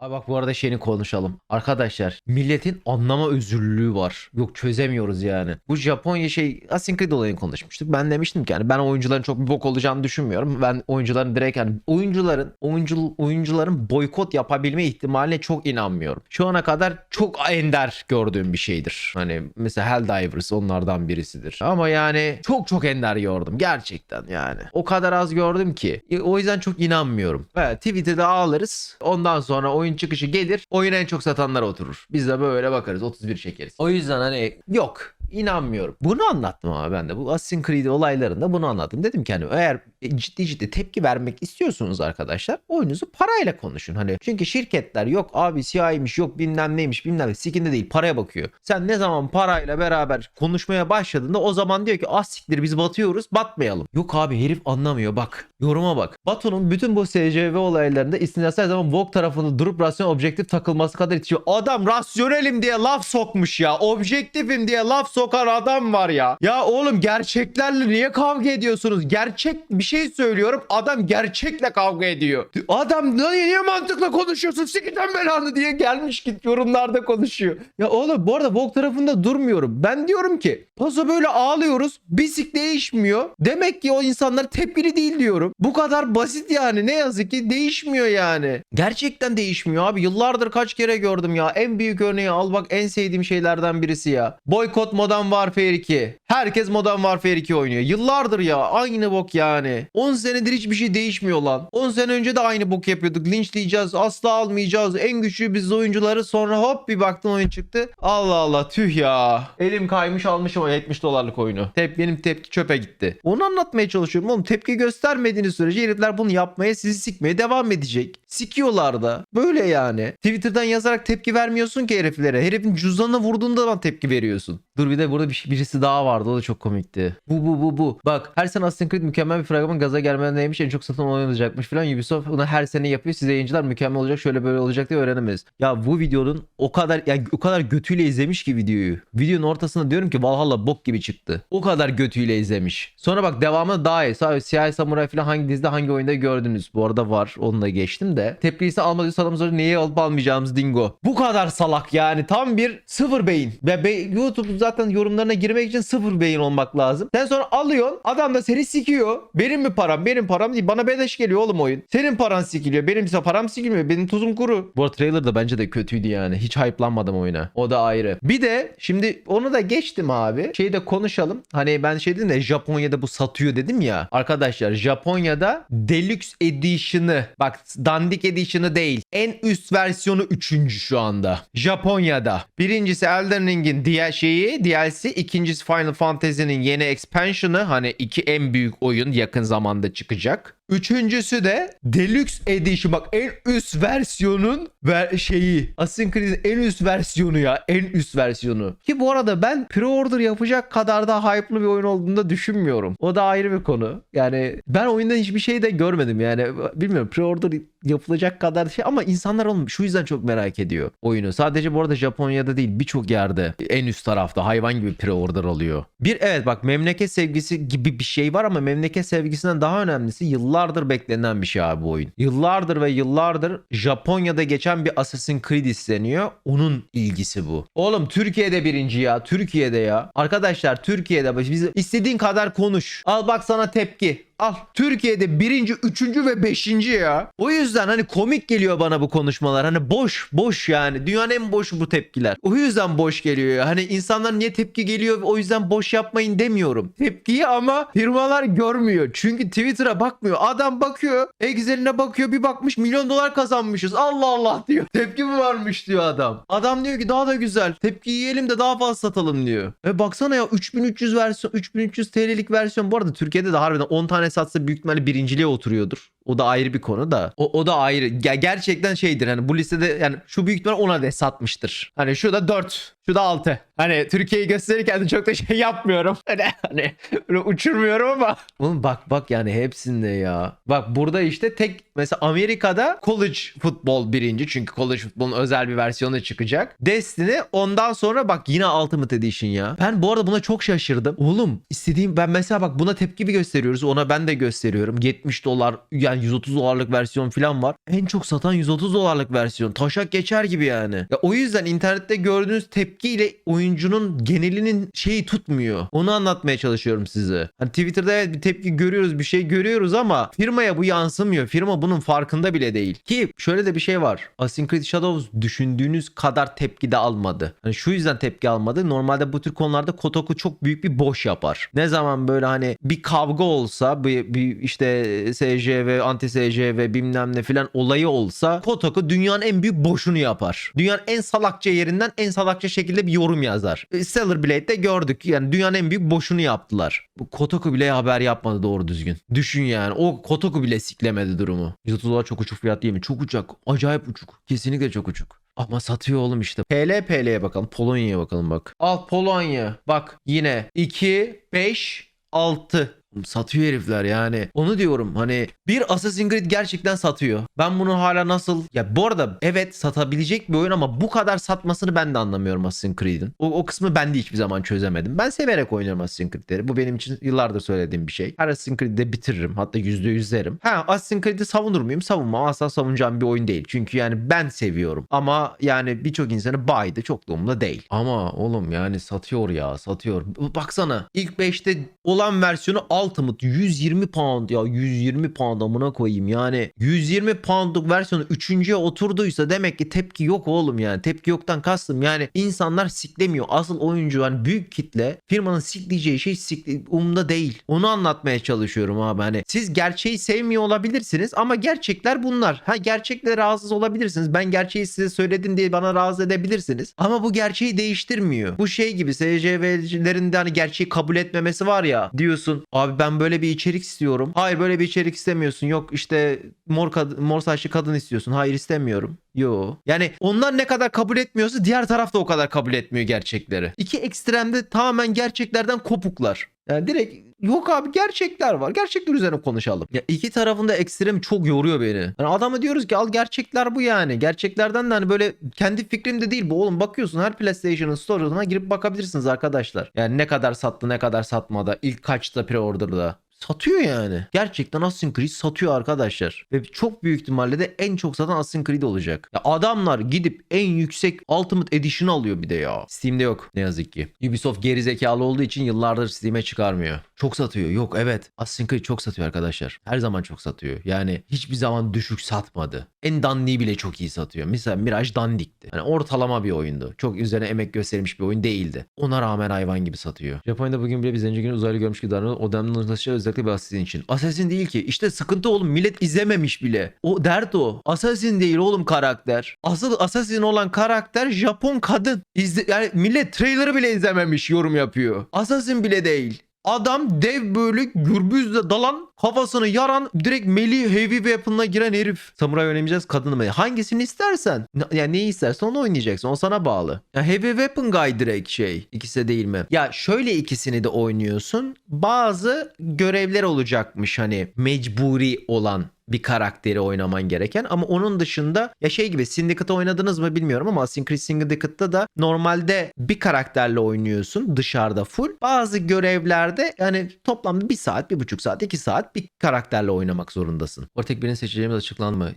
Abi bak bu arada şeyini konuşalım. Arkadaşlar milletin anlama özürlülüğü var. Yok çözemiyoruz yani. Bu Japonya şey Assassin's Creed olayını konuşmuştuk. Ben demiştim ki yani ben oyuncuların çok bir bok olacağını düşünmüyorum. Ben oyuncuların direkt yani oyuncuların oyuncu, oyuncuların boykot yapabilme ihtimaline çok inanmıyorum. Şu ana kadar çok ender gördüğüm bir şeydir. Hani mesela Helldivers onlardan birisidir. Ama yani çok çok ender gördüm gerçekten yani. O kadar az gördüm ki. E, O yüzden çok inanmıyorum. Evet, Twitter'da ağlarız. Ondan sonra oyun çıkışı gelir. Oyun en çok satanlara oturur. Biz de böyle bakarız. 31 çekeriz. O yüzden hani yok. İnanmıyorum. Bunu anlattım ama ben de. Bu Assassin's Creed olaylarında bunu anlattım. Dedim ki hani eğer ciddi ciddi tepki vermek istiyorsunuz arkadaşlar oyunuzu parayla konuşun. Hani çünkü şirketler yok abi CIA'ymış yok bilmem neymiş bilmem ne sikinde değil paraya bakıyor. Sen ne zaman parayla beraber konuşmaya başladığında o zaman diyor ki az siktir biz batıyoruz batmayalım. Yok abi herif anlamıyor bak yoruma bak. Batu'nun bütün bu SCV olaylarında istinası zaman Vogue tarafında durup rasyonel objektif takılması kadar itiyor. Adam rasyonelim diye laf sokmuş ya. Objektifim diye laf sokan adam var ya. Ya oğlum gerçeklerle niye kavga ediyorsunuz? Gerçek bir şey söylüyorum. Adam gerçekle kavga ediyor. Adam niye, niye mantıkla konuşuyorsun? Sikiden belanı diye gelmiş git yorumlarda konuşuyor. Ya oğlum bu arada Vogue tarafında durmuyorum. Ben diyorum ki paso böyle ağlıyoruz. Bisik değişmiyor. Demek ki o insanlar tepkili değil diyorum. Bu kadar basit yani. Ne yazık ki değişmiyor yani. Gerçekten değişmiyor abi. Yıllardır kaç kere gördüm ya. En büyük örneği al bak en sevdiğim şeylerden birisi ya. Boykot Modern Warfare 2. Herkes Modern Warfare 2 oynuyor. Yıllardır ya. Aynı bok yani. 10 senedir hiçbir şey değişmiyor lan. 10 sene önce de aynı bok yapıyorduk. Linçleyeceğiz. Asla almayacağız. En güçlü biz oyuncuları. Sonra hop bir baktım oyun çıktı. Allah Allah tüh ya. Elim kaymış almışım o 70 dolarlık oyunu. Tep benim tepki çöpe gitti. Onu anlatmaya çalışıyorum oğlum. Tepki göstermediğiniz sürece herifler bunu yapmaya sizi sikmeye devam edecek. Sikiyorlar da. Böyle yani. Twitter'dan yazarak tepki vermiyorsun ki heriflere. Herifin cüzdanına vurduğunda da tepki veriyorsun. Dur bir de burada bir, birisi daha vardı. O da çok komikti. Bu bu bu bu. Bak her sene Assassin's Creed mükemmel bir fragman gaza gelmeden neymiş en çok satın oynanacakmış falan. Ubisoft bunu her sene yapıyor. Size yayıncılar mükemmel olacak şöyle böyle olacak diye öğrenemeyiz. Ya bu videonun o kadar ya o kadar götüyle izlemiş ki videoyu. Videonun ortasında diyorum ki Valhalla bok gibi çıktı. O kadar götüyle izlemiş. Sonra bak devamı daha iyi. Sadece Siyah Samuray falan hangi dizide hangi oyunda gördünüz. Bu arada var. Onu da geçtim de. Tepkisi almadıysa adamız sonra neyi alıp almayacağımız dingo. Bu kadar salak yani. Tam bir sıfır beyin. Ve be- YouTube zaten yorumlarına girmek için sıfır beyin olmak lazım. Sen sonra alıyorsun. Adam da seni sikiyor. Benim mi param? Benim param değil. Bana beleş geliyor oğlum oyun. Senin paran sikiliyor. Benim ise param sikilmiyor. Benim tuzum kuru. Bu arada trailer da bence de kötüydü yani. Hiç hype'lanmadım oyuna. O da ayrı. Bir de şimdi onu da geçtim abi. Şeyi de konuşalım. Hani ben şey dedim de Japonya'da bu satıyor dedim ya. Arkadaşlar Japonya'da Deluxe Edition'ı bak dandik Edition'ı değil. En üst versiyonu 3. şu anda. Japonya'da. Birincisi Elden Ring'in diğer şeyi DLC. ikincisi Final Fantasy'nin yeni expansion'ı. Hani iki en büyük oyun yakın zamanda çıkacak. Üçüncüsü de Deluxe Edition. Bak en üst versiyonun ver şeyi. Assassin's Creed'in en üst versiyonu ya. En üst versiyonu. Ki bu arada ben pre-order yapacak kadar da hype'lı bir oyun olduğunu da düşünmüyorum. O da ayrı bir konu. Yani ben oyunda hiçbir şey de görmedim yani. Bilmiyorum pre-order yapılacak kadar şey ama insanlar onu şu yüzden çok merak ediyor oyunu. Sadece bu arada Japonya'da değil birçok yerde en üst tarafta hayvan gibi pre-order alıyor. Bir evet bak memleket sevgisi gibi bir şey var ama memleket sevgisinden daha önemlisi yıllardır beklenen bir şey abi bu oyun. Yıllardır ve yıllardır Japonya'da geçen bir Assassin's Creed isteniyor. Onun ilgisi bu. Oğlum Türkiye'de birinci ya. Türkiye'de ya. Arkadaşlar Türkiye'de biz istediğin kadar konuş. Al bak sana tepki. Al. Türkiye'de birinci, üçüncü ve beşinci ya. O yüzden hani komik geliyor bana bu konuşmalar. Hani boş, boş yani. Dünyanın en boş bu tepkiler. O yüzden boş geliyor ya. Hani insanlar niye tepki geliyor o yüzden boş yapmayın demiyorum. Tepkiyi ama firmalar görmüyor. Çünkü Twitter'a bakmıyor. Adam bakıyor. Excel'ine bakıyor. Bir bakmış milyon dolar kazanmışız. Allah Allah diyor. Tepki mi varmış diyor adam. Adam diyor ki daha da güzel. Tepki yiyelim de daha fazla satalım diyor. E baksana ya 3300 versiyon 3300 TL'lik versiyon. Bu arada Türkiye'de de harbiden 10 tane satsa büyük ihtimalle birinciliğe oturuyordur. O da ayrı bir konu da. O, o da ayrı. Ya gerçekten şeydir hani bu listede yani şu büyük ihtimalle ona de satmıştır. Hani şu da 4. Şu da 6. Hani Türkiye'yi gösterirken de çok da şey yapmıyorum. Hani, hani böyle uçurmuyorum ama. Oğlum bak bak yani hepsinde ya. Bak burada işte tek mesela Amerika'da college futbol birinci. Çünkü college futbolun özel bir versiyonu çıkacak. Destiny ondan sonra bak yine Ultimate Edition ya. Ben bu arada buna çok şaşırdım. Oğlum istediğim ben mesela bak buna tepki bir gösteriyoruz. Ona ben de gösteriyorum. 70 dolar yani 130 dolarlık versiyon falan var. En çok satan 130 dolarlık versiyon. Taşak geçer gibi yani. Ya o yüzden internette gördüğünüz tepkiyle oyuncunun genelinin şeyi tutmuyor. Onu anlatmaya çalışıyorum size. Hani Twitter'da evet bir tepki görüyoruz, bir şey görüyoruz ama firmaya bu yansımıyor. Firma bunun farkında bile değil. Ki şöyle de bir şey var. Creed Shadows düşündüğünüz kadar tepki de almadı. Hani şu yüzden tepki almadı. Normalde bu tür konularda Kotaku çok büyük bir boş yapar. Ne zaman böyle hani bir kavga olsa bir, bir işte SJV, anti SJV bilmem ne filan olayı olsa Kotaku dünyanın en büyük boşunu yapar. Dünyanın en salakça yerinden en salakça şekilde bir yorum yazar. E, Stellar Blade'de gördük. Yani dünyanın en büyük boşunu yaptılar. Bu Kotaku bile haber yapmadı doğru düzgün. Düşün yani. O Kotaku bile siklemedi durumu. 130 dolar çok uçuk fiyat değil mi? Çok uçak. Acayip uçuk. Kesinlikle çok uçuk. Ama satıyor oğlum işte. PL PL'ye bakalım. Polonya'ya bakalım bak. Al Polonya. Bak yine 2, 5, 6. Satıyor herifler yani. Onu diyorum hani bir Assassin's Creed gerçekten satıyor. Ben bunu hala nasıl... Ya bu arada evet satabilecek bir oyun ama bu kadar satmasını ben de anlamıyorum Assassin's Creed'in. O, o kısmı ben de hiçbir zaman çözemedim. Ben severek oynuyorum Assassin's Creed'leri. Bu benim için yıllardır söylediğim bir şey. Her Assassin's Creed'de bitiririm. Hatta %100 derim. Ha Assassin's Creed'i savunur muyum? Savunmam. Asla savunacağım bir oyun değil. Çünkü yani ben seviyorum. Ama yani birçok insanı baydı. Çok da umurumda değil. Ama oğlum yani satıyor ya satıyor. Baksana ilk 5'te olan versiyonu Ultimate 120 pound ya 120 pound amına koyayım. Yani 120 poundluk versiyonu 3.ye oturduysa demek ki tepki yok oğlum yani. Tepki yoktan kastım yani insanlar siklemiyor. Asıl oyuncu hani büyük kitle firmanın sikleyeceği şey sikle, umda değil. Onu anlatmaya çalışıyorum abi. Hani siz gerçeği sevmiyor olabilirsiniz ama gerçekler bunlar. Ha gerçekle rahatsız olabilirsiniz. Ben gerçeği size söyledim diye bana rahatsız edebilirsiniz. Ama bu gerçeği değiştirmiyor. Bu şey gibi SCV'lerin de hani gerçeği kabul etmemesi var ya diyorsun. Abi ben böyle bir içerik istiyorum. Hayır böyle bir içerik istemiyorsun. Yok işte mor, kad- mor saçlı kadın istiyorsun. Hayır istemiyorum. Yo. Yani onlar ne kadar kabul etmiyorsa diğer taraf da o kadar kabul etmiyor gerçekleri. İki ekstremde tamamen gerçeklerden kopuklar. Yani direkt yok abi gerçekler var. Gerçekler üzerine konuşalım. Ya iki tarafında ekstrem çok yoruyor beni. Yani adama diyoruz ki al gerçekler bu yani. Gerçeklerden de hani böyle kendi fikrim de değil bu oğlum. Bakıyorsun her PlayStation'ın store'una girip bakabilirsiniz arkadaşlar. Yani ne kadar sattı ne kadar satmadı. ilk kaçta pre-order'da. Satıyor yani. Gerçekten Assassin's Creed satıyor arkadaşlar. Ve çok büyük ihtimalle de en çok satan Assassin's Creed olacak. Ya adamlar gidip en yüksek Ultimate Edition alıyor bir de ya. Steam'de yok ne yazık ki. Ubisoft geri zekalı olduğu için yıllardır Steam'e çıkarmıyor. Çok satıyor. Yok evet. Assassin's Creed çok satıyor arkadaşlar. Her zaman çok satıyor. Yani hiçbir zaman düşük satmadı. En dandiği bile çok iyi satıyor. Mesela Mirage dandikti. Hani ortalama bir oyundu. Çok üzerine emek gösterilmiş bir oyun değildi. Ona rağmen hayvan gibi satıyor. Japonya'da bugün bile bir zenci gün uzaylı görmüş gibi davranıyor. O taşı özellikle bir Assassin için. Assassin değil ki. İşte sıkıntı oğlum. Millet izlememiş bile. O dert o. Assassin değil oğlum karakter. Asıl Assassin olan karakter Japon kadın. İzle, yani millet trailer'ı bile izlememiş yorum yapıyor. Assassin bile değil. Adam dev böyle gürbüzle dalan kafasını yaran direkt melee heavy weapon'la giren herif. Samuray oynamayacağız kadını mı? Hangisini istersen. Yani neyi istersen onu oynayacaksın. O sana bağlı. Ya heavy weapon guy direkt şey. İkisi de değil mi? Ya şöyle ikisini de oynuyorsun. Bazı görevler olacakmış hani mecburi olan bir karakteri oynaman gereken ama onun dışında ya şey gibi Syndicate oynadınız mı bilmiyorum ama Assassin's Creed Syndicate'da da normalde bir karakterle oynuyorsun dışarıda full. Bazı görevlerde yani toplamda bir saat, bir buçuk saat, iki saat bir karakterle oynamak zorundasın. Orada tek birini seçeceğimiz açıklandı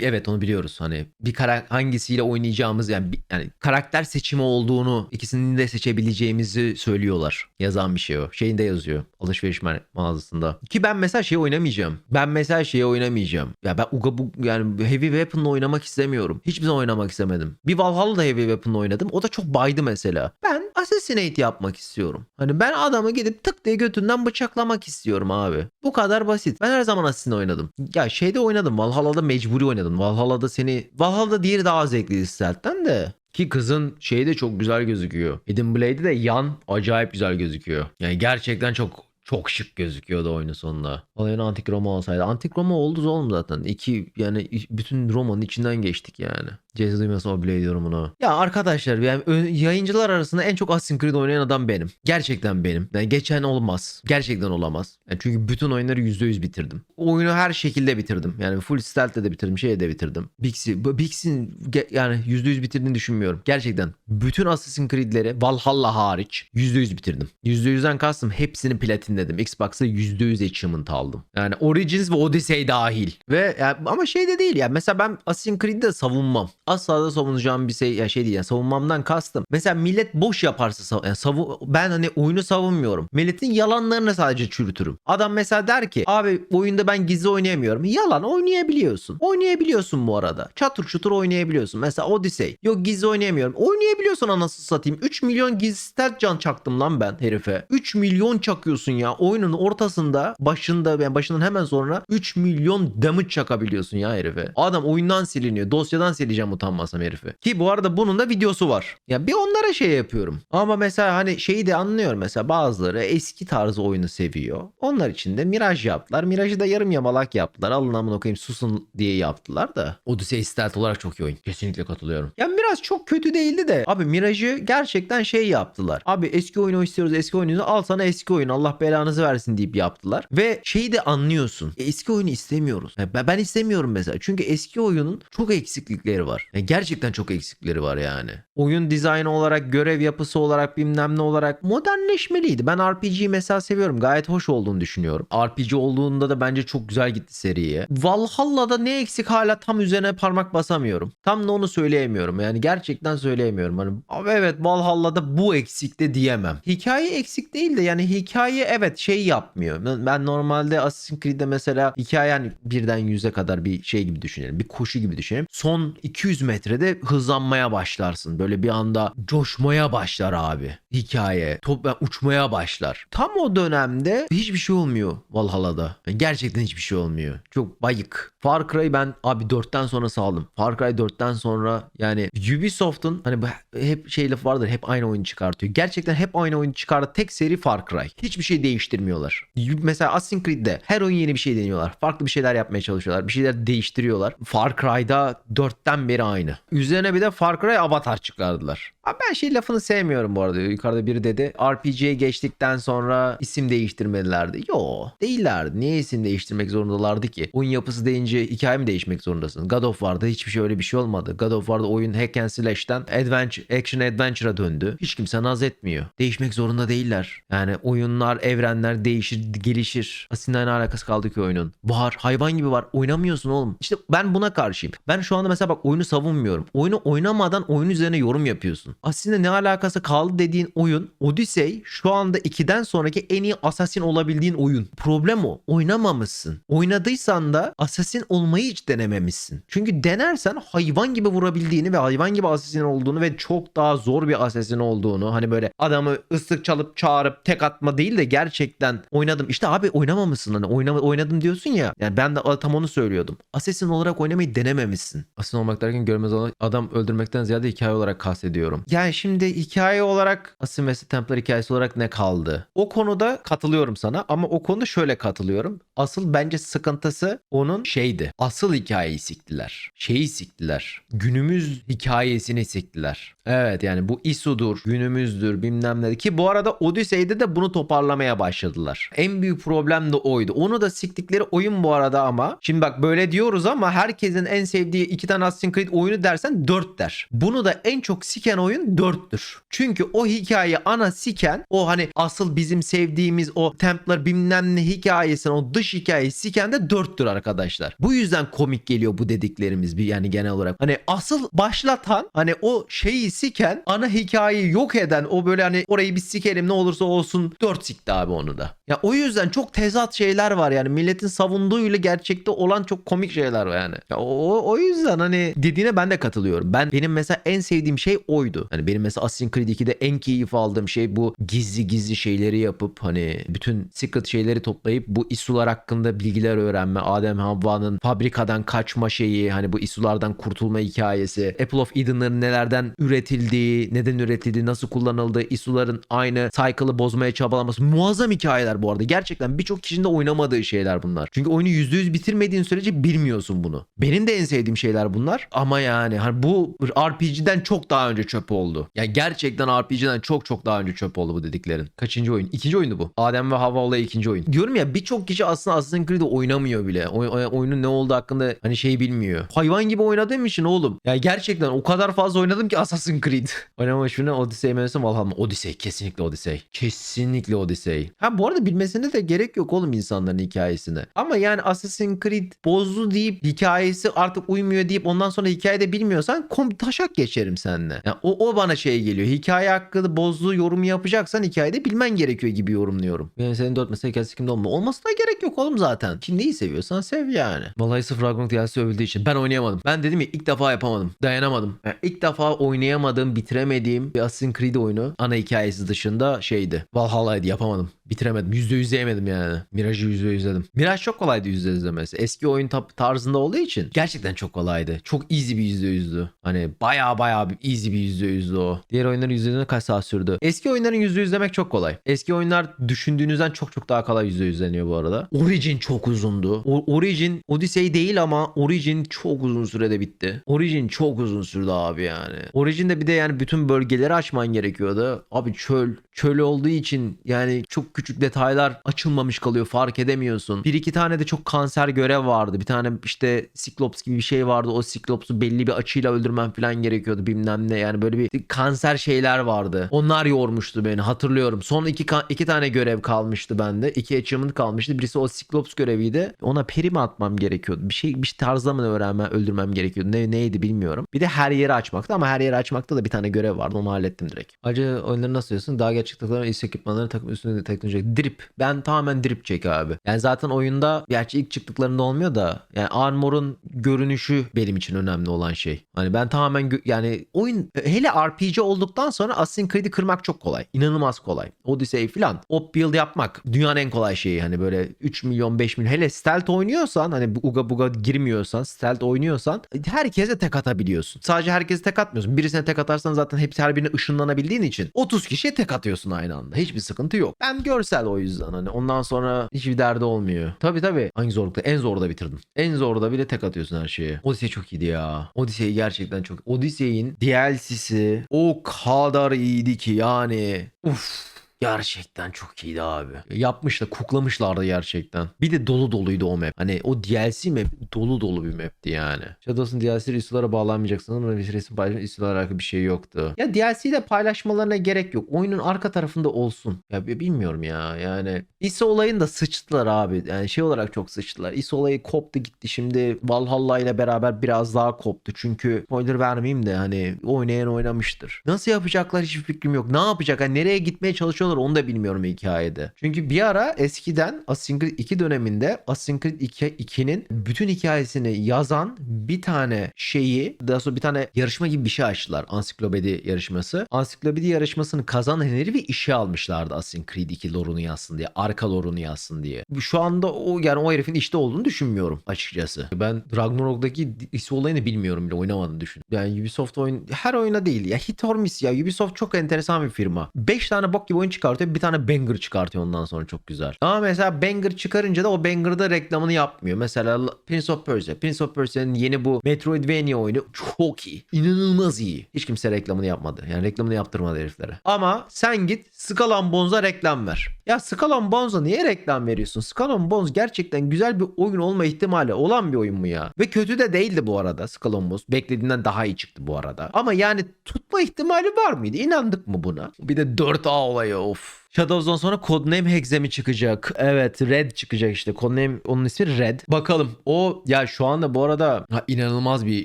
Evet onu biliyoruz hani bir karak hangisiyle oynayacağımız yani bir- yani karakter seçimi olduğunu ikisini de seçebileceğimizi söylüyorlar. Yazan bir şey o. Şeyinde yazıyor. Alışveriş ma- mağazasında. Ki ben mesela şey oynamayacağım. Ben mesela şeyi oynamayacağım. Ya ben Uga bu yani Heavy Weapon'la oynamak istemiyorum. Hiçbir zaman oynamak istemedim. Bir Valhalla'da Heavy Weapon'la oynadım. O da çok baydı mesela. Ben Assassinate yapmak istiyorum. Hani ben adamı gidip tık diye götünden bıçaklamak istiyorum abi. Bu kadar basit. Ben her zaman Assassin oynadım. Ya şeyde oynadım. Valhalla'da mecburi oynadım. Valhalla'da seni... Valhalla'da diğeri daha zevkliydi Stealth'ten de. Ki kızın şeyi de çok güzel gözüküyor. Hidden Blade'i de yan acayip güzel gözüküyor. Yani gerçekten çok çok şık gözüküyordu oyunun sonunda. Olayın Antik Roma olsaydı. Antik Roma oldu oğlum zaten. İki yani bütün Roma'nın içinden geçtik yani. Jesse duymasın o bile ediyorum. Ya arkadaşlar yani yayıncılar arasında en çok Creed oynayan adam benim. Gerçekten benim. Yani geçen olmaz. Gerçekten olamaz. Yani çünkü bütün oyunları %100 bitirdim. Oyunu her şekilde bitirdim. Yani full stealth'le de bitirdim. Şeyle de bitirdim. Bixi, Bix'in yani %100 bitirdiğini düşünmüyorum. Gerçekten. Bütün Assassin's Creed'leri Valhalla hariç %100 bitirdim. %100'den kastım hepsini platinledim. Xbox'a %100 achievement aldım. Yani Origins ve Odyssey dahil. Ve yani, ama şey de değil ya. Mesela ben Assassin's Creed'de savunmam. Asla da savunacağım bir şey, ya şey değil. Yani savunmamdan kastım. Mesela millet boş yaparsa yani savu- ben hani oyunu savunmuyorum. Milletin yalanlarını sadece çürütürüm. Adam mesela der ki abi oyunda ben gizli oynayamıyorum. Yalan oynayabiliyorsun. Oynayabiliyorsun bu arada. Çatır çutur oynayabiliyorsun. Mesela Odyssey. Yok gizli oynayamıyorum. Oynayabiliyorsun anasını satayım. 3 milyon gizli stealth can çaktım lan ben herife. 3 milyon çakıyorsun ya. Oyunun ortasında başında yani başından hemen sonra 3 milyon damage çakabiliyorsun ya herife. Adam oyundan siliniyor. Dosyadan sileceğim utanmasam herifi. Ki bu arada bunun da videosu var. Ya bir onlara şey yapıyorum. Ama mesela hani şeyi de anlıyorum mesela bazıları eski tarzı oyunu seviyor. Onlar için de Mirage yaptılar. Mirage'ı da yarım yamalak yaptılar. Alın amına koyayım susun diye yaptılar da. Odyssey Stealth olarak çok iyi oyun. Kesinlikle katılıyorum. Ya biraz çok kötü değildi de. Abi Mirage'ı gerçekten şey yaptılar. Abi eski oyunu istiyoruz eski oyunu al sana eski oyun Allah belanızı versin deyip yaptılar. Ve şeyi de anlıyorsun. E, eski oyunu istemiyoruz. Ya ben istemiyorum mesela. Çünkü eski oyunun çok eksiklikleri var. Ya gerçekten çok eksikleri var yani. Oyun dizaynı olarak, görev yapısı olarak, bilmem ne olarak modernleşmeliydi. Ben RPG'yi mesela seviyorum. Gayet hoş olduğunu düşünüyorum. RPG olduğunda da bence çok güzel gitti seriye. Valhalla'da ne eksik hala tam üzerine parmak basamıyorum. Tam da onu söyleyemiyorum. Yani gerçekten söyleyemiyorum. Hani abi evet Valhalla'da bu eksik de diyemem. Hikaye eksik değil de yani hikaye evet şey yapmıyor. Ben- Ben normalde Assassin's Creed'de mesela hikaye yani birden yüze kadar bir şey gibi düşünelim. Bir koşu gibi düşünelim. Son 200 metrede hızlanmaya başlarsın. Böyle bir anda coşmaya başlar abi hikaye. Top yani uçmaya başlar. Tam o dönemde hiçbir şey olmuyor Valhalla'da. Yani gerçekten hiçbir şey olmuyor. Çok bayık. Far Cry ben abi 4'ten sonra saldım. Far Cry 4'ten sonra yani Ubisoft'un hani hep şey lafı vardır hep aynı oyunu çıkartıyor. Gerçekten hep aynı oyunu çıkardı. Tek seri Far Cry. Hiçbir şey değiştirmiyorlar. Mesela Assassin's Creed'de her oyun yeni bir şey deniyorlar. Farklı bir şeyler yapmaya çalışıyorlar. Bir şeyler değiştiriyorlar. Far Cry'da 4'ten beri aynı. Üzerine bir de Far Cry Avatar çıkardılar. Abi ben şey lafını sevmiyorum bu arada. Yukarıda biri dedi. RPG'ye geçtikten sonra isim değiştirmedilerdi. Yo değillerdi. Niye isim değiştirmek zorundalardı ki? Oyun yapısı deyince hikaye mi değişmek zorundasın? God of War'da hiçbir şey öyle bir şey olmadı. God of War'da oyun hack and slash'ten adventure, action adventure'a döndü. Hiç kimse naz etmiyor. Değişmek zorunda değiller. Yani oyunlar, evrenler değişir, gelişir. Aslında ne alakası kaldı ki oyunun? Var. Hayvan gibi var. Oynamıyorsun oğlum. İşte ben buna karşıyım. Ben şu anda mesela bak oyunu savunmuyorum. Oyunu oynamadan oyun üzerine yorum yapıyorsun. Aslında ne alakası kaldı dediğin oyun Odyssey şu anda 2'den sonraki en iyi assassin olabildiğin oyun. Problem o. Oynamamışsın. Oynadıysan da assassin olmayı hiç denememişsin. Çünkü denersen hayvan gibi vurabildiğini ve hayvan gibi assassin olduğunu ve çok daha zor bir assassin olduğunu hani böyle adamı ıslık çalıp çağırıp tek atma değil de gerçekten oynadım. İşte abi oynamamışsın hani oynama, oynadım diyorsun ya. Yani ben de tam onu söylüyordum. Assassin olarak oynamayı denememişsin. Assassin olmak derken görmez olan adam öldürmekten ziyade hikaye olarak kastediyorum. Yani şimdi hikaye olarak Assassin vs Templar hikayesi olarak ne kaldı? O konuda katılıyorum sana ama o konuda şöyle katılıyorum. Asıl bence sıkıntısı onun şeydi. Asıl hikayeyi siktiler. Şeyi siktiler. Günümüz hikayesini siktiler. Evet yani bu Isu'dur, günümüzdür bilmem ne. Ki bu arada Odyssey'de de bunu toparlamaya başladılar. En büyük problem de oydu. Onu da siktikleri oyun bu arada ama. Şimdi bak böyle diyoruz ama herkesin en sevdiği iki tane Assassin's Creed oyunu dersen 4 der. Bunu da en çok siken oyun 4'tür. Çünkü o hikaye ana siken o hani asıl bizim sevdiğimiz o Templar bilmem ne hikayesini o dış hikayeyi siken de 4'tür arkadaşlar. Bu yüzden komik geliyor bu dediklerimiz bir yani genel olarak. Hani asıl başlatan hani o şeyi siken ana hikayeyi yok eden o böyle hani orayı bir sikelim ne olursa olsun 4 sikti abi onu da. Ya o yüzden çok tezat şeyler var yani milletin savunduğuyla gerçekte olan çok komik şeyler var yani. Ya o, o yüzden hani dediğine ben de katılıyorum. Ben benim mesela en sevdiğim şey oydu. Hani benim mesela Assassin's Creed 2'de en keyif aldığım şey bu gizli gizli şeyleri yapıp hani bütün secret şeyleri toplayıp bu isular hakkında bilgiler öğrenme. Adem Havva'nın Isula'nın fabrikadan kaçma şeyi hani bu Isulardan kurtulma hikayesi. Apple of Eden'ların nelerden üretildiği, neden üretildiği, nasıl kullanıldığı, Isuların aynı cycle'ı bozmaya çabalaması. Muazzam hikayeler bu arada. Gerçekten birçok kişinin de oynamadığı şeyler bunlar. Çünkü oyunu %100 bitirmediğin sürece bilmiyorsun bunu. Benim de en sevdiğim şeyler bunlar. Ama yani hani bu RPG'den çok daha önce çöp oldu. Yani gerçekten RPG'den çok çok daha önce çöp oldu bu dediklerin. Kaçıncı oyun? İkinci oyundu bu. Adem ve Havva olayı ikinci oyun. Diyorum ya birçok kişi aslında Assassin's Creed'i oynamıyor bile. Oy- oy- oyunun ne olduğu hakkında hani şey bilmiyor. Hayvan gibi oynadığım için oğlum. Ya gerçekten o kadar fazla oynadım ki Assassin's Creed. Oynama şunu Odyssey oynasam Valhalla? Odyssey. Kesinlikle Odyssey. Kesinlikle Odyssey. Ha bu arada bilmesine de gerek yok oğlum insanların hikayesini. Ama yani Assassin's Creed bozdu deyip hikayesi artık uymuyor deyip ondan sonra hikayede bilmiyorsan kom taşak geçerim seninle. Yani o, o bana şey geliyor. Hikaye hakkında bozduğu yorumu yapacaksan hikayede bilmen gerekiyor gibi yorumluyorum. Yani senin dört mesela hikayesi kimde olma. Olmasına gerek yok oğlum zaten. Kim neyi seviyorsan sev yani. Vallahi sıfır Ragnarok DLC övüldüğü için ben oynayamadım. Ben dedim ya ilk defa yapamadım. Dayanamadım. Yani ilk defa oynayamadığım, bitiremediğim bir Assassin's Creed oyunu ana hikayesi dışında şeydi. Valhalla'ydı yapamadım. Bitiremedim. %100 yemedim yani. Mirage'ı %100 izledim. Mirage çok kolaydı %100 izlemesi. Eski oyun tarzında olduğu için gerçekten çok kolaydı. Çok easy bir %100'dü. Hani baya baya bir easy bir %100'dü o. Diğer oyunların %100'üne kaç saat sürdü? Eski oyunların %100 izlemek çok kolay. Eski oyunlar düşündüğünüzden çok çok daha kolay %100 izleniyor bu arada. Origin çok uzundu. O- Origin Odyssey değil ama Origin çok uzun sürede bitti. Origin çok uzun sürdü abi yani. Origin'de bir de yani bütün bölgeleri açman gerekiyordu. Abi çöl. Çöl olduğu için yani çok küçük detaylar açılmamış kalıyor fark edemiyorsun. Bir iki tane de çok kanser görev vardı. Bir tane işte Siklops gibi bir şey vardı. O Siklops'u belli bir açıyla öldürmen falan gerekiyordu bilmem ne. Yani böyle bir kanser şeyler vardı. Onlar yormuştu beni hatırlıyorum. Son iki, iki tane görev kalmıştı bende. İki achievement kalmıştı. Birisi o Siklops göreviydi. Ona peri mi atmam gerekiyordu? Bir şey bir tarzda mı öğrenmem, öldürmem gerekiyordu? Ne, neydi bilmiyorum. Bir de her yeri açmakta ama her yeri açmakta da bir tane görev vardı. Onu hallettim direkt. Ayrıca oyunları nasıl diyorsun? Daha gerçek takılan iş ekipmanları takım üstünde teknoloji. Drip. Ben tamamen drip check abi. Yani zaten oyunda gerçi ilk çıktıklarında olmuyor da yani armor'un görünüşü benim için önemli olan şey. Hani ben tamamen yani oyun hele RPG olduktan sonra Assassin's Creed'i kırmak çok kolay. İnanılmaz kolay. Odyssey falan. Op build yapmak dünyanın en kolay şeyi. Hani böyle 3 milyon 5 milyon hele stealth oynuyorsan hani uga buga girmiyorsan stealth oynuyorsan herkese tek atabiliyorsun. Sadece herkese tek atmıyorsun. Birisine tek atarsan zaten hepsi her birine ışınlanabildiğin için 30 kişiye tek atıyorsun aynı anda. Hiçbir sıkıntı yok. Ben görsel o yüzden hani ondan sonra hiçbir derdi olmuyor. Tabii tabii. Hangi zorlukta? En zorda bitirdim. En zorda bile tek atıyorsun her şeye. Odyssey çok iyiydi ya. Odyssey gerçekten çok. Odyssey'in DLC'si o kadar iyiydi ki yani. Uf. Gerçekten çok iyiydi abi. Yapmışlar, kuklamışlardı gerçekten. Bir de dolu doluydu o map. Hani o DLC map dolu dolu bir mapti yani. Shadows'un DLC'leri istolara bağlanmayacaksın ama bir resim paylaşım istolara alakalı bir şey yoktu. Ya DLC ile paylaşmalarına gerek yok. Oyunun arka tarafında olsun. Ya bi- bilmiyorum ya yani. ISO olayını da sıçtılar abi. Yani şey olarak çok sıçtılar. ISO olayı koptu gitti. Şimdi Valhalla ile beraber biraz daha koptu. Çünkü spoiler vermeyeyim de hani oynayan oynamıştır. Nasıl yapacaklar hiçbir fikrim yok. Ne yapacak? Hani nereye gitmeye çalışıyorlar onu da bilmiyorum hikayede. Çünkü bir ara eskiden Assassin's Creed 2 döneminde Assassin's Creed 2 2'nin bütün hikayesini yazan bir tane şeyi daha sonra bir tane yarışma gibi bir şey açtılar. Ansiklopedi yarışması. Ansiklopedi yarışmasını kazanan herifi işe almışlardı Assassin's Creed 2 lore'unu yazsın diye. Arka lore'unu yazsın diye. Şu anda o yani o herifin işte olduğunu düşünmüyorum açıkçası. Ben Ragnarok'taki isi olayını bilmiyorum bile oynamadım düşün. Yani Ubisoft oyun her oyuna değil ya hit or miss ya Ubisoft çok enteresan bir firma. 5 tane bok gibi oyun çıkartıyor bir tane banger çıkartıyor ondan sonra çok güzel. Ama mesela banger çıkarınca da o banger'da reklamını yapmıyor. Mesela Prince of Persia. Prince of Persia'nın yeni bu Metroidvania oyunu çok iyi. İnanılmaz iyi. Hiç kimse reklamını yapmadı. Yani reklamını yaptırmadı heriflere. Ama sen git Skull Bones'a reklam ver. Ya Skull Bones'a niye reklam veriyorsun? Skull Bones gerçekten güzel bir oyun olma ihtimali olan bir oyun mu ya? Ve kötü de değildi bu arada Skull Bones. Beklediğinden daha iyi çıktı bu arada. Ama yani tutma ihtimali var mıydı? İnandık mı buna? Bir de 4A olayı of. Shadows'dan sonra Codename Hexe mi çıkacak? Evet Red çıkacak işte. Codename onun ismi Red. Bakalım. O ya şu anda bu arada ha, inanılmaz bir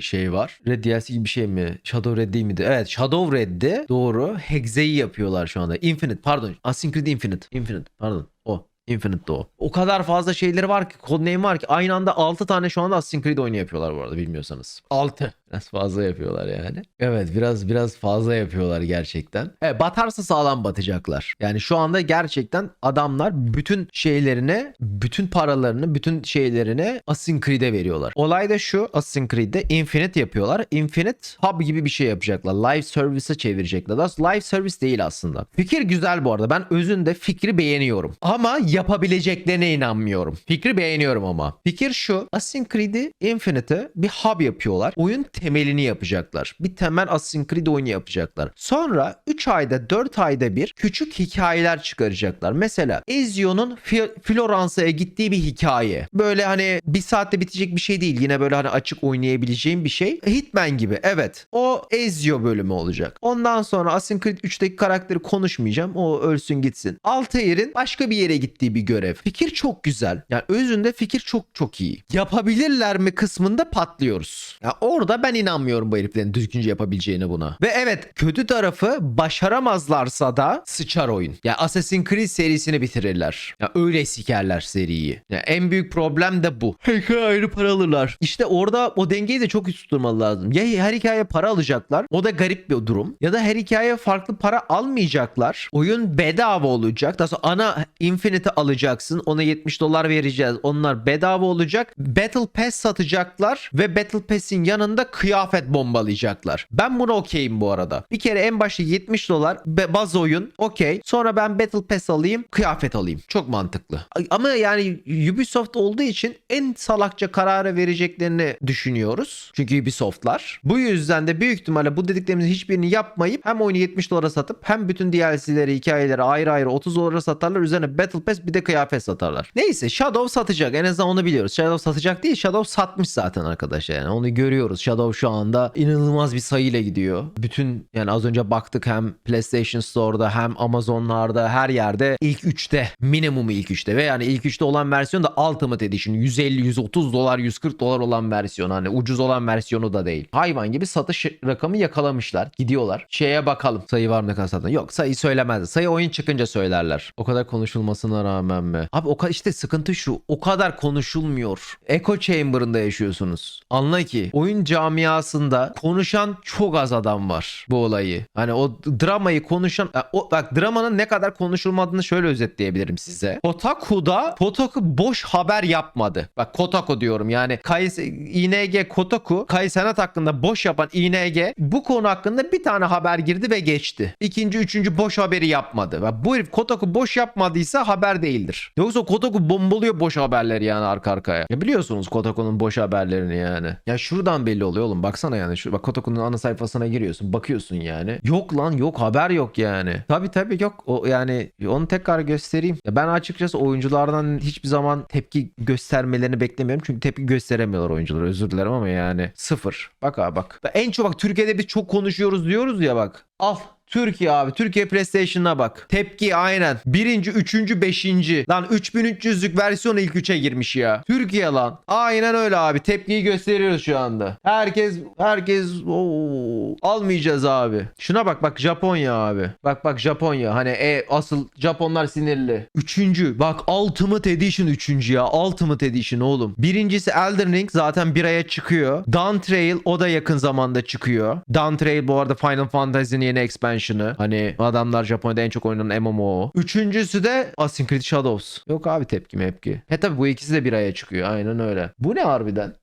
şey var. Red DLC gibi bir şey mi? Shadow Red değil miydi? Evet Shadow Red'de doğru. Hexe'yi yapıyorlar şu anda. Infinite pardon. Assassin's Infinite. Infinite pardon. O. Infinite'de o. O kadar fazla şeyleri var ki, codename var ki aynı anda 6 tane şu anda Assassin's Creed oyunu yapıyorlar bu arada bilmiyorsanız. 6. Biraz fazla yapıyorlar yani. Evet biraz biraz fazla yapıyorlar gerçekten. Evet batarsa sağlam batacaklar. Yani şu anda gerçekten adamlar bütün şeylerine, bütün paralarını, bütün şeylerine Assassin's Creed'e veriyorlar. Olay da şu Assassin's Creed'de Infinite yapıyorlar. Infinite hub gibi bir şey yapacaklar. Live service'e çevirecekler. Daha live service değil aslında. Fikir güzel bu arada. Ben özünde fikri beğeniyorum. Ama yapabileceklerine inanmıyorum. Fikri beğeniyorum ama. Fikir şu. Assassin's Creed'i Infinite'e bir hub yapıyorlar. Oyun temelini yapacaklar. Bir temel Assassin's Creed oyunu yapacaklar. Sonra 3 ayda 4 ayda bir küçük hikayeler çıkaracaklar. Mesela Ezio'nun Floransa'ya gittiği bir hikaye. Böyle hani bir saatte bitecek bir şey değil. Yine böyle hani açık oynayabileceğim bir şey. Hitman gibi evet. O Ezio bölümü olacak. Ondan sonra Assassin's Creed 3'teki karakteri konuşmayacağım. O ölsün gitsin. Altair'in başka bir yere gittiği bir görev. Fikir çok güzel. Yani özünde fikir çok çok iyi. Yapabilirler mi kısmında patlıyoruz. Ya orada ben inanmıyorum bu heriflerin düzgünce yapabileceğine buna. Ve evet kötü tarafı başaramazlarsa da sıçar oyun. Ya Assassin's Creed serisini bitirirler. Ya öyle sikerler seriyi. Ya en büyük problem de bu. Her ayrı para alırlar. İşte orada o dengeyi de çok üst tutmalı lazım. Ya her hikaye para alacaklar. O da garip bir durum. Ya da her hikaye farklı para almayacaklar. Oyun bedava olacak. Daha sonra ana Infinite'i alacaksın. Ona 70 dolar vereceğiz. Onlar bedava olacak. Battle Pass satacaklar ve Battle Pass'in yanında kıyafet bombalayacaklar. Ben buna okeyim bu arada. Bir kere en başta 70 dolar baz oyun okey. Sonra ben Battle Pass alayım, kıyafet alayım. Çok mantıklı. Ama yani Ubisoft olduğu için en salakça kararı vereceklerini düşünüyoruz. Çünkü Ubisoft'lar. Bu yüzden de büyük ihtimalle bu dediklerimizin hiçbirini yapmayıp hem oyunu 70 dolara satıp hem bütün DLC'leri, hikayeleri ayrı ayrı 30 dolara satarlar. Üzerine Battle Pass bir de kıyafet satarlar. Neyse Shadow satacak. En azından onu biliyoruz. Shadow satacak değil. Shadow satmış zaten arkadaşlar. Yani onu görüyoruz. Shadow şu anda inanılmaz bir sayıyla gidiyor. Bütün yani az önce baktık hem PlayStation Store'da hem Amazon'larda her yerde ilk 3'te. Minimum ilk 3'te ve yani ilk 3'te olan versiyon da Ultimate Edition. 150, 130 dolar, 140 dolar olan versiyon. Hani ucuz olan versiyonu da değil. Hayvan gibi satış rakamı yakalamışlar. Gidiyorlar. Şeye bakalım. Sayı var mı ne kadar satan? Yok sayı söylemez. Sayı oyun çıkınca söylerler. O kadar konuşulmasına rağmen mi? Abi o kadar işte sıkıntı şu. O kadar konuşulmuyor. Echo Chamber'ında yaşıyorsunuz. Anla ki oyun camiasında konuşan çok az adam var bu olayı. Hani o dramayı konuşan o, bak dramanın ne kadar konuşulmadığını şöyle özetleyebilirim size. Kotaku'da Kotaku boş haber yapmadı. Bak Kotaku diyorum yani Kais, ING Kotaku Kai Senat hakkında boş yapan ING bu konu hakkında bir tane haber girdi ve geçti. İkinci, üçüncü boş haberi yapmadı. Bak bu herif Kotaku boş yapmadıysa haber değildir. Yoksa Kotaku bombalıyor boş haberleri yani arka arkaya. Ya biliyorsunuz Kotaku'nun boş haberlerini yani. Ya şuradan belli oluyor oğlum. Baksana yani. Şu, bak Kotaku'nun ana sayfasına giriyorsun. Bakıyorsun yani. Yok lan yok haber yok yani. Tabi tabi yok. O yani onu tekrar göstereyim. Ya ben açıkçası oyunculardan hiçbir zaman tepki göstermelerini beklemiyorum. Çünkü tepki gösteremiyorlar oyuncular. Özür dilerim ama yani sıfır. Bak abi bak. En çok bak Türkiye'de biz çok konuşuyoruz diyoruz ya bak. Al. Türkiye abi. Türkiye PlayStation'ına bak. Tepki aynen. Birinci, üçüncü, beşinci. Lan 3300'lük versiyon ilk üçe girmiş ya. Türkiye lan. Aynen öyle abi. Tepkiyi gösteriyoruz şu anda. Herkes, herkes Oo, almayacağız abi. Şuna bak bak Japonya abi. Bak bak Japonya. Hani e, asıl Japonlar sinirli. Üçüncü. Bak Ultimate Edition üçüncü ya. Ultimate Edition oğlum. Birincisi Elden Ring zaten bir aya çıkıyor. Dawn Trail o da yakın zamanda çıkıyor. Dawn Trail bu arada Final Fantasy'nin yeni expansion'ı. Hani adamlar Japonya'da en çok oynanan MMO. Üçüncüsü de Assassin's Creed Shadows. Yok abi tepki mepki. He tabi bu ikisi de bir aya çıkıyor. Aynen öyle. Bu ne harbiden?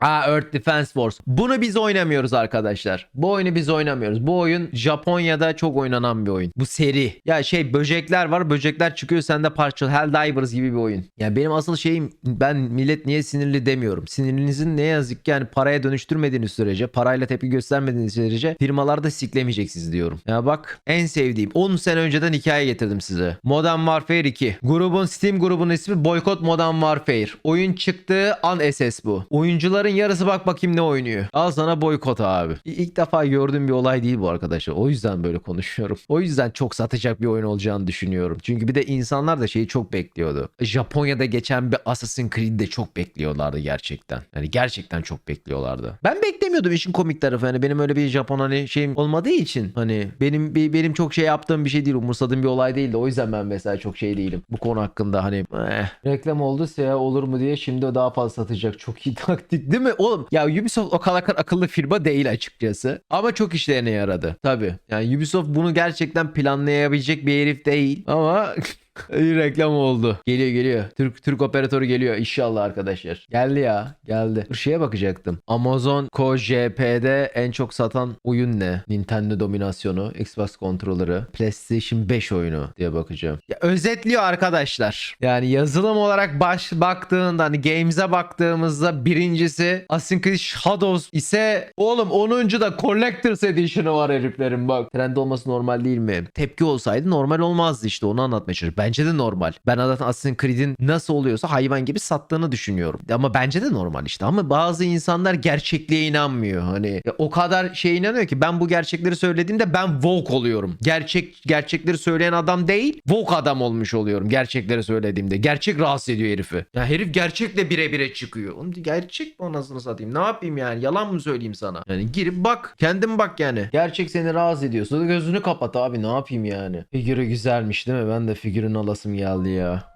Aa Earth Defense Force. Bunu biz oynamıyoruz arkadaşlar. Bu oyunu biz oynamıyoruz. Bu oyun Japonya'da çok oynanan bir oyun. Bu seri. Ya şey böcekler var. Böcekler çıkıyor sende parça. Helldivers gibi bir oyun. Ya benim asıl şeyim ben millet niye sinirli demiyorum. Sinirinizin ne yazık ki yani paraya dönüştürmediğiniz sürece, parayla tepki göstermediğiniz sürece firmalar da siklemeyecek sizi diyorum. Ya bak en sevdiğim 10 sene önceden hikaye getirdim size. Modern Warfare 2. Grubun Steam grubunun ismi Boycott Modern Warfare. Oyun çıktığı an SS bu. Oyuncuların yarısı bak bakayım ne oynuyor. Al sana boykot abi. İlk defa gördüğüm bir olay değil bu arkadaşlar. O yüzden böyle konuşuyorum. O yüzden çok satacak bir oyun olacağını düşünüyorum. Çünkü bir de insanlar da şeyi çok bekliyordu. Japonya'da geçen bir Assassin's Creed'i de çok bekliyorlardı gerçekten. Yani gerçekten çok bekliyorlardı. Ben beklemiyordum işin komik tarafı. Hani benim öyle bir Japon hani şeyim olmadığı için hani benim bir- benim çok şey yaptığım bir şey değil. Umursadığım bir olay değildi. O yüzden ben mesela çok şey değilim. Bu konu hakkında hani eh, reklam oldu ya olur mu diye şimdi daha fazla satacak. Çok iyi taktik. Değil mi? Oğlum ya Ubisoft o kadar akıllı firma değil açıkçası. Ama çok işlerine yaradı. Tabii. Yani Ubisoft bunu gerçekten planlayabilecek bir herif değil. Ama İyi reklam oldu. Geliyor geliyor. Türk Türk operatörü geliyor inşallah arkadaşlar. Geldi ya. Geldi. Bir şeye bakacaktım. Amazon Co JP'de en çok satan oyun ne? Nintendo dominasyonu, Xbox kontrolörü, PlayStation 5 oyunu diye bakacağım. Ya, özetliyor arkadaşlar. Yani yazılım olarak baş baktığında hani games'e baktığımızda birincisi Assassin's Shadows ise oğlum 10. da Collector's Edition'ı var heriflerin bak. Trend olması normal değil mi? Tepki olsaydı normal olmazdı işte onu anlatmaya çalışıyorum. Bence de normal. Ben zaten Assassin's Creed'in nasıl oluyorsa hayvan gibi sattığını düşünüyorum. Ama bence de normal işte. Ama bazı insanlar gerçekliğe inanmıyor. Hani o kadar şey inanıyor ki ben bu gerçekleri söylediğimde ben woke oluyorum. Gerçek gerçekleri söyleyen adam değil, woke adam olmuş oluyorum gerçekleri söylediğimde. Gerçek rahatsız ediyor herifi. Ya herif gerçekle bire bire çıkıyor. Oğlum gerçek mi anasını satayım? Ne yapayım yani? Yalan mı söyleyeyim sana? Yani girip bak. Kendin bak yani. Gerçek seni rahatsız ediyorsa da gözünü kapat abi. Ne yapayım yani? Figürü güzelmiş değil mi? Ben de figürün alasım geldi ya.